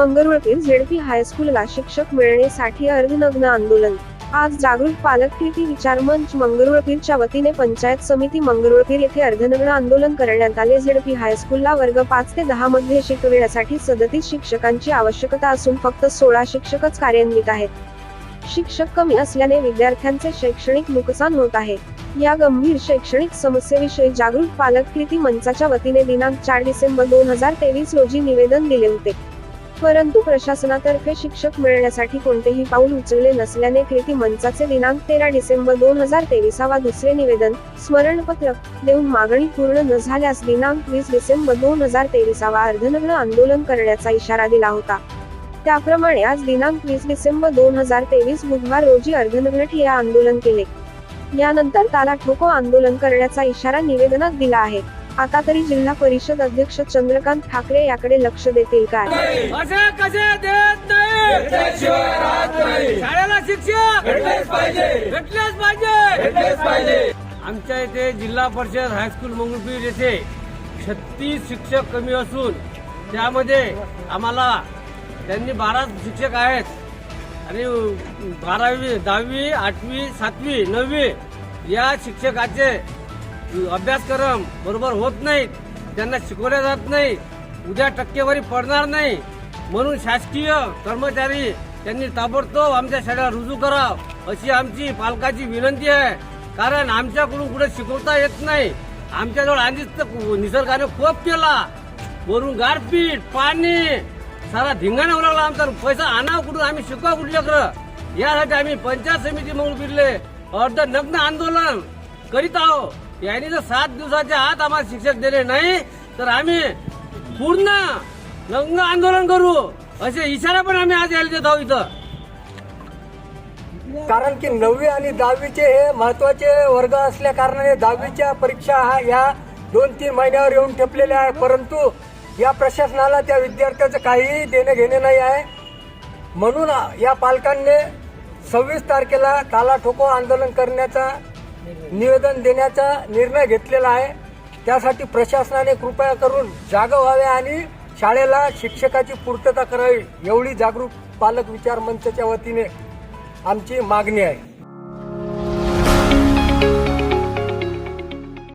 Mangrulpir ZP हायस्कूलला शिक्षक मिळण्यासाठी अर्धनग्न आंदोलन. आज जागृत पालक कृती विचार मंच मंगरुळपीरच्या वतीने पंचायत समिती मंगरुळपीर येथे अर्धनग्न आंदोलन करण्यात आले. झेडपी हायस्कूलला वर्ग पाच ते दहा मध्ये शिकविण्यासाठी सदतीस शिक्षकांची आवश्यकता असून फक्त सोळा शिक्षकच कार्यान्वित आहेत. शिक्षक कमी असल्याने विद्यार्थ्यांचे शैक्षणिक नुकसान होत आहे. या गंभीर शैक्षणिक समस्येविषयी जागृत पालक कृती मंचाच्या वतीने दिनांक चार डिसेंबर दोन हजार तेवीस रोजी निवेदन दिले होते. परंतु प्रशासनातर्फे शिक्षक मिळण्यासाठी कोणतेही पाऊल उचलले नसल्याने कृती मंचाचे दिनांक तेरा डिसेंबर दोन हजार तेविसावा दुसरे निवेदन स्मरणपत्र देऊन मागणी पूर्ण न झाल्यास दिनांक वीस डिसेंबर दोन हजार तेविसावा अर्धनग्न आंदोलन करण्याचा इशारा दिला होता. त्याप्रमाणे आज दिनांक वीस डिसेंबर दोन हजार तेवीस बुधवार रोजी अर्धनग्न ठिया आंदोलन केले. यानंतर ताला ठोको आंदोलन करण्याचा इशारा निवेदनात दिला आहे. आता तरी जिल्हा परिषद अध्यक्ष चंद्रकांत ठाकरे याकडे लक्ष देतील काय? पाहिजे. आमच्या इथे जिल्हा परिषद हायस्कूल मंगळपीर येथे छत्तीस शिक्षक कमी असून त्यामध्ये आम्हाला त्यांनी बारा शिक्षक आहेत. आणि बारावी दहावी आठवी सातवी नववी या शिक्षकाचे अभ्यासक्रम बरोबर होत नाहीत त्यांना शिकवल्या जात नाही उद्या टक्केवारी पडणार नाही. म्हणून शासकीय कर्मचारी त्यांनी ताबडतोब आमच्या शाळेला रुजू करावं अशी आमची पालकाची विनंती आहे. कारण आमच्याकडून कुठे शिकवता येत नाही. आमच्याजवळ आधीच तर निसर्गाने खोप केला. वरून गारपीट पाणी सारा धिंगाणा होऊ लागला आमचा. पैसा आणावं कुठून? आम्ही शिकवा कुठल्या खरं यासाठी आम्ही पंचायत समिती म्हणून फिरले. अर्ध नग्न आंदोलन करीत आहोत. यांनी जर सात दिवसाच्या आत आम्हाला शिक्षक दिले नाही तर आम्ही पूर्ण नग्न आंदोलन करू असे इशारा पण आम्ही आज यायला देत आहोत इथं. कारण की नववी आणि दहावीचे हे महत्त्वाचे वर्ग असल्या कारणाने दहावीच्या परीक्षा हा या दोन तीन महिन्यावर येऊन ठेपलेल्या आहे. परंतु या प्रशासनाला त्या विद्यार्थ्याचं काहीही देणे घेणे नाही आहे. म्हणून या पालकांनी सव्वीस तारखेला ताला ठोको आंदोलन करण्याचा निवेदन देण्याचा निर्णय घेतलेला आहे. त्यासाठी प्रशासनाने कृपया करून जागा व्हावे आणि शाळेला शिक्षकाची पूर्तता करावी एवढी जागरूक पालक विचार मंचच्या वतीने आमची मागणी आहे.